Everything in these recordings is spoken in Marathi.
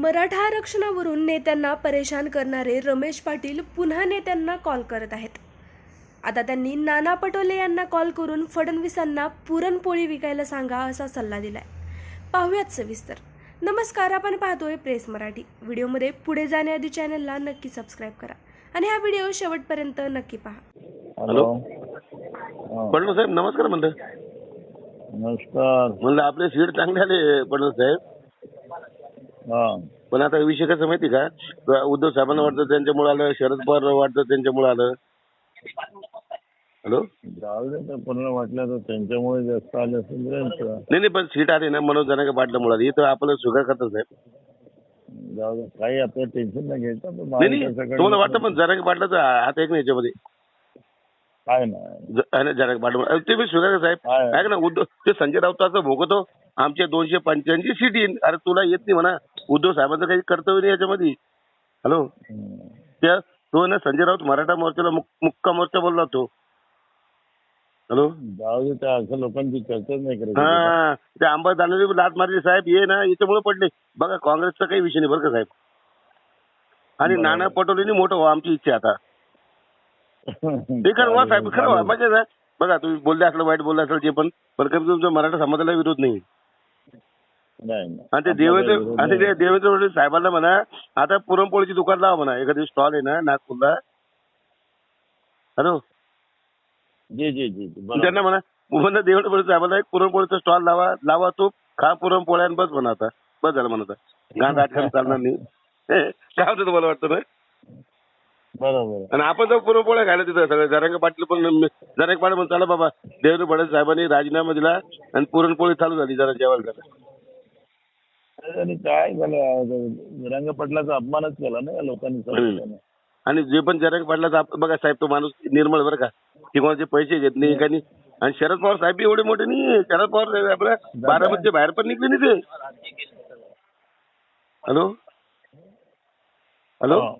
मराठा आरक्षणावरून नेत्यांना परेशान करणारे रमेश पाटील पुन्हा नेत्यांना कॉल करत आहेत. आता त्यांनी नाना पटोले यांना कॉल करून फडणवीसांना पुरणपोळी विकायला सांगा असा सल्ला दिलाय. पाहूयात सविस्तर. नमस्कार आपण पाहतोय प्रेस मराठी. व्हिडिओमध्ये पुढे जाण्याआधी चॅनलला नक्की सबस्क्राईब करा आणि हा व्हिडिओ शेवटपर्यंत नक्की पहा. हॅलो. साहेब नमस्कार म्हणलं नमस्कार. म्हणलं आपले सीट चांगले आले पडलो साहेब. पण आता विषय कसं माहिती का? उद्धव साहेबांना वाटतं त्यांच्यामुळे आलं शरद पवार वाटतं त्यांच्यामुळे आलं. हॅलो? तर कोणाला वाटलं तर त्यांच्यामुळे जास्त आले असेल तर. नाही नाही पण सीट आली ना मनोज जनाके पाटल्यामुळे आली इथं आपलं सुगा करतं साहेब. काही आपलं टेन्शन नाही घ्यायचं. तुम्हाला वाटतं पण जनाके पाटलाचा हात एक नाही याच्यामध्ये? काय नाही. ज- आहे ना जनाके पाटील ते मी सुगा साहेब आहे. ना उद्धव ते संजय राऊताचं भोगतो आमचे दोनशे पंच्याऐंशी सीट येईन. अरे तुला येत नाही म्हणा. उद्धव साहेबांचं काही कर्तव्य नाही याच्यामध्ये. हॅलो? हम्म. त्या तो ना संजय राऊत मराठा मोर्चाला मुक- मुक्का मोर्चा बोलला तो. हॅलो? जाऊ दे त्या असं लोकांची चर्चाच नाही करायची हा ते आंबा दानवे लात मारली साहेब ये ना याच्यामुळे पडले. बघा काँग्रेसचा काही विषय नाही बरं का साहेब? आणि बरोबर. नाना पटोलेनी मोठं व्हा आमची इच्छा आहे आता. ते खरं साहेब खरं व्हा म्हणजे बघा तुम्ही बोलले असलं वाईट बोलले असेल जे पण पण कमी तुमच्या मराठा समाजाला विरोध नाही. आणि ते देवेंद्र आणि ते. देवेंद्र फडणवीस साहेबांना म्हणा आता पुरणपोळीची दुकान लावा म्हणा. एखादी स्टॉल आहे ना नागपूरला. हॅलो? जी जी जी जी बरोबर. त्यांना म्हणा म्हणा देवेंद्र फडणवीस साहेबांना एक पुरणपोळीचा स्टॉल लावा लावा तू. खा पुरणपोळ्या बस म्हणा आता. बस झालं म्हणा आता. गाणं चालणार नाही. काय होतं तुम्हाला वाटतं ना बरोबर. आणि आपण जर पुरणपोळ्या खायला तिथं. सगळं जरांग पाटील पण जरांग पाटील म्हणून चला बाबा देवेंद्र फडणवीस साहेबांनी राजीनामा दिला आणि पुरणपोळी चालू झाली. जरा जेवायला आणि काय झालं? रंग पटलाचा अपमानच केला ना या लोकांनी सगळ्यांनी. आणि जे पण जरांग पाटलाचा आप- बघा साहेब तो माणूस निर्मळ बरं का. की कोणाचे पैसे घेत नाही काही नाही. आणि शरद पवार साहेब बी एवढे मोठे नाही शरद पवार साहेब आपल्या बारामतीच्या बाहेर पण निघले नाही ते. हॅलो? हॅलो? हा.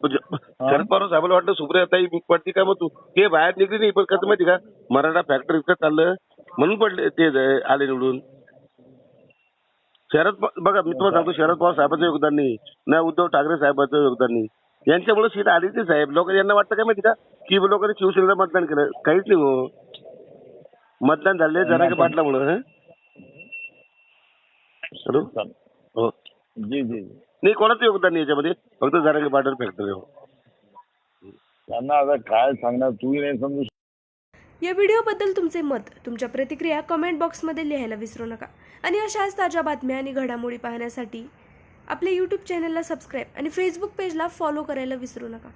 म्हणजे शरद पवार साहेबांना वाटलं सुप्रिया ताई पडती का? मग तू ते बाहेर निघली नाही. पण कसं माहिती का? मराठा फॅक्टरी इतकं चाललं. म्हणून पडले ते आले निवडून. शरद बघा मी तुम्हाला सांगतो शरद पवार साहेबांचं योगदान नाही. ना उद्धव ठाकरे साहेबांचं योगदान नाही. यांच्यामुळे सीट आली ती साहेब. लोक यांना वाटतं काय माहिती का? की लोकांनी शिवसेनेला मतदान केलं. काहीच नाही हो. मतदान झाले जरा पाटलामुळं? हॅलो. हो. जी जी जी. नाही कोणाचं योगदान नाही याच्यामध्ये? फक्त जरांगे पाटील फॅक्टरी हो त्यांना आता काय सांगणार तूही नाही समजू या व्हिडिओबद्दल तुमचे मत तुमच्या प्रतिक्रिया कमेंट बॉक्समध्ये लिहायला विसरू नका. आणि अशाच ताज्या बातम्या आणि घडामोडी पाहण्यासाठी आपल्या यूट्यूब चॅनलला सबस्क्राईब आणि फेसबुक पेजला फॉलो करायला विसरू नका.